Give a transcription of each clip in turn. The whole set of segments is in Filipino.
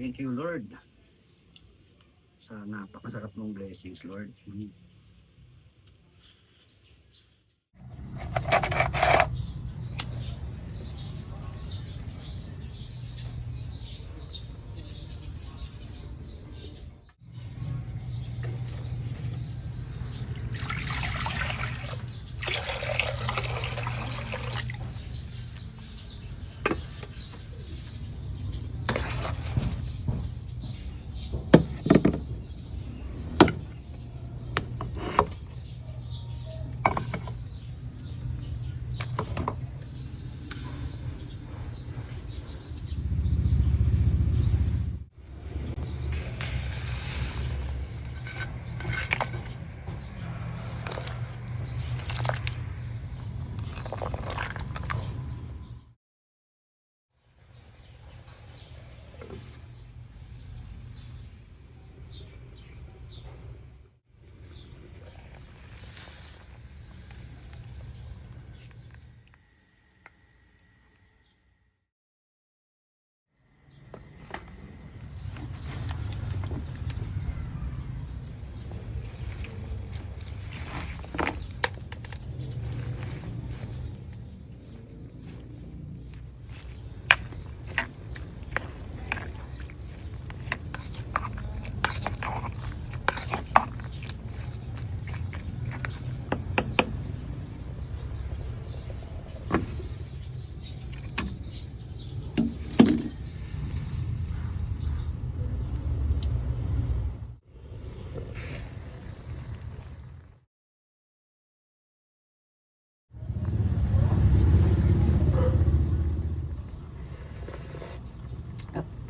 Thank you, Lord. Sa napakasarap mong blessings, Lord.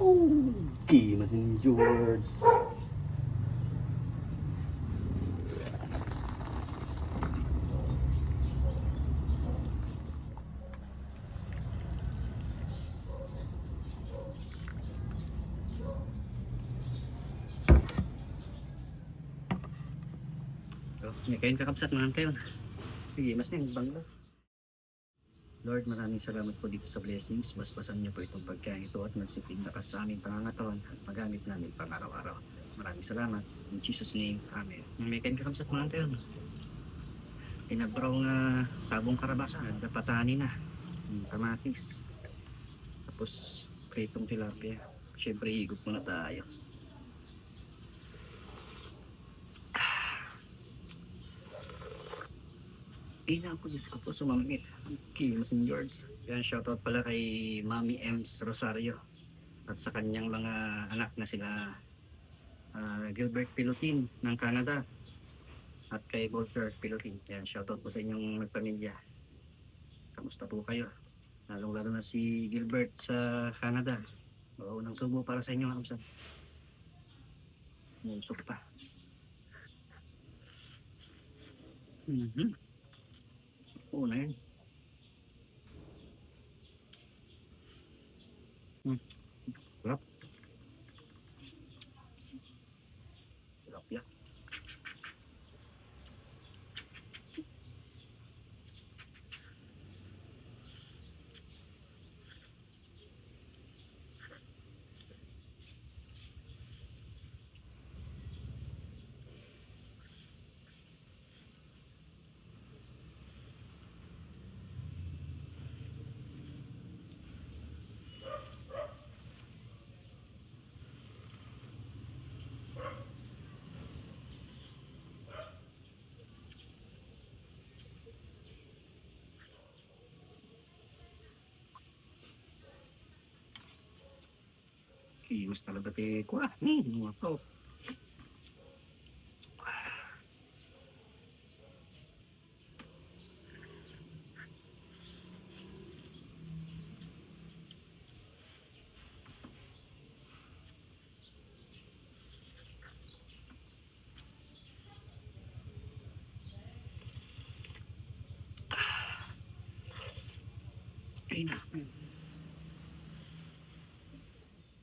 Okay, Masin George. So, may kain kakabsat naman kayo. Sige, mas na yung bangla. Lord, maraming salamat po dito sa blessings. Basbasan niyo po itong pagkain ito at magsiping lakas sa aming pangangatawan at magamit namin pang araw-araw. Maraming salamat. In Jesus' name, Amen. May kain kakabsat naman kayo. Pinabraw nga sabong karabasa at napatahanin na. Yung Kamatis. Tapos, pritong tilapia. Siyempre, higop muna tayo. Ina ko Diyos ko po sumamit. Kay St. George. Yan, shoutout pala kay Mami Ems Rosario. At sa kanyang mga anak na sila ah, Gilbert Pilotin ng Canada. At kay Walter Pilotin. Yan, shoutout po sa inyong magpamilya. Kamusta po kayo? Lalong lalo na si Gilbert sa Canada. Unang subo para sa inyo, Kamsan. Musok pa. Mhm. Oo na yun. Hmm. Sarap. Kilos talaga ti ko ah. Hmm, mga to. Ay na.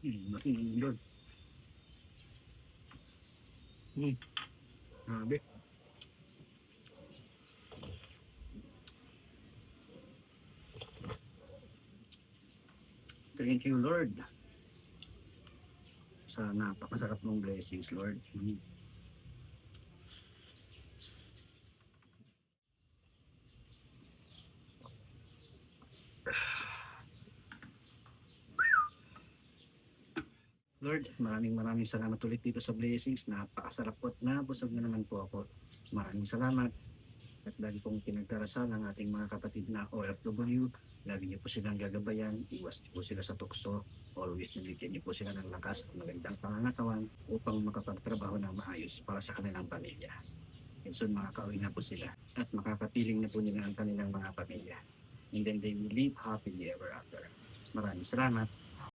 Hmm, makinig doon. Hmm. Grabe. Thank you, Lord. sa napakasarap mong blessings, Lord. Lord, maraming maraming salamat ulit dito sa blessings. Napakasarap po at nabusog na naman po ako. Maraming salamat. At lagi pong pinagdarasal ng ating mga kapatid na OFW. Lagi niyo po silang gagabayan. Iwas niyo po sila sa tukso. Always nabigyan niyo po sila ng lakas at magandang pangangatawan upang makapagtrabaho ng maayos para sa kanilang pamilya. And soon makakauwi na po sila at makakapiling na po nila ang kanilang mga pamilya. And then they will live happily ever after. Maraming salamat.